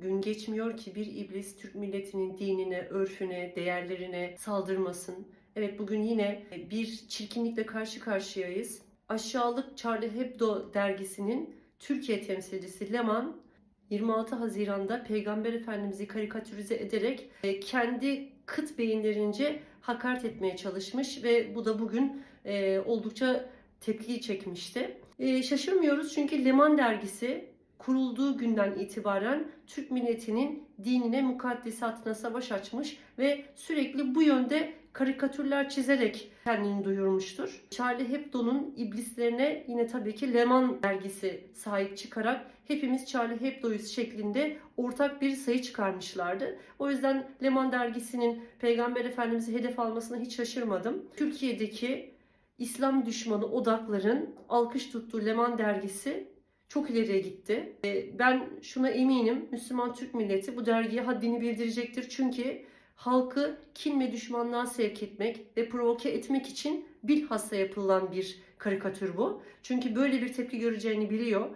gün geçmiyor ki bir iblis Türk milletinin dinine, örfüne, değerlerine saldırmasın. Evet bugün yine bir çirkinlikle karşı karşıyayız. Aşağılık Charlie Hebdo dergisinin Türkiye temsilcisi Leman 26 Haziran'da Peygamber Efendimiz'i karikatürize ederek e, kendi kıt beyinlerince hakaret etmeye çalışmış ve bu da bugün e, oldukça tepki çekmişti. E, şaşırmıyoruz çünkü Leman dergisi kurulduğu günden itibaren Türk milletinin dinine, mukaddesatına savaş açmış ve sürekli bu yönde karikatürler çizerek kendini duyurmuştur. Charlie Hebdo'nun iblislerine yine tabii ki Leman dergisi sahip çıkarak hepimiz Charlie Hebdo'yuz şeklinde ortak bir sayı çıkarmışlardı. O yüzden Leman dergisinin Peygamber Efendimiz'i hedef almasına hiç şaşırmadım. Türkiye'deki İslam düşmanı odakların alkış tuttuğu Leman dergisi çok ileriye gitti. E, Ben şuna eminim Müslüman Türk milleti bu dergiye haddini bildirecektir. Çünkü halkı kin ve düşmanlığa sevk etmek ve provoke etmek için bilhassa yapılan bir karikatür bu. Çünkü böyle bir tepki göreceğini biliyor.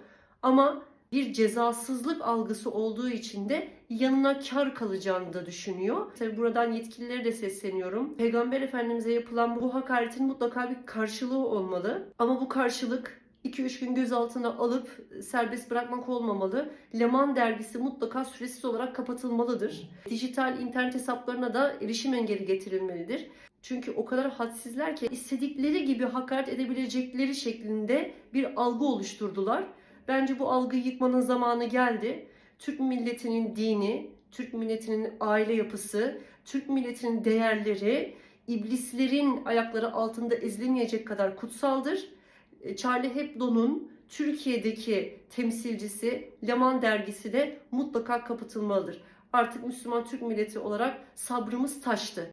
Ama bir cezasızlık algısı olduğu için de yanına kar kalacağını da düşünüyor. Tabi buradan yetkililere de sesleniyorum. Peygamber Efendimiz'e yapılan bu hakaretin mutlaka bir karşılığı olmalı. Ama bu karşılık 2-3 gün gözaltına alıp serbest bırakmak olmamalı. Leman dergisi mutlaka süresiz olarak kapatılmalıdır. Dijital internet hesaplarına da erişim engeli getirilmelidir. Çünkü o kadar hadsizler ki istedikleri gibi hakaret edebilecekleri şeklinde bir algı oluşturdular. Bence bu algıyı yıkmanın zamanı geldi. Türk milletinin dini, Türk milletinin aile yapısı, Türk milletinin değerleri iblislerin ayakları altında ezilemeyecek kadar kutsaldır. E, Charlie Hebdo'nun Türkiye'deki temsilcisi Leman dergisi de mutlaka kapatılmalıdır. Artık Müslüman Türk milleti olarak sabrımız taştı.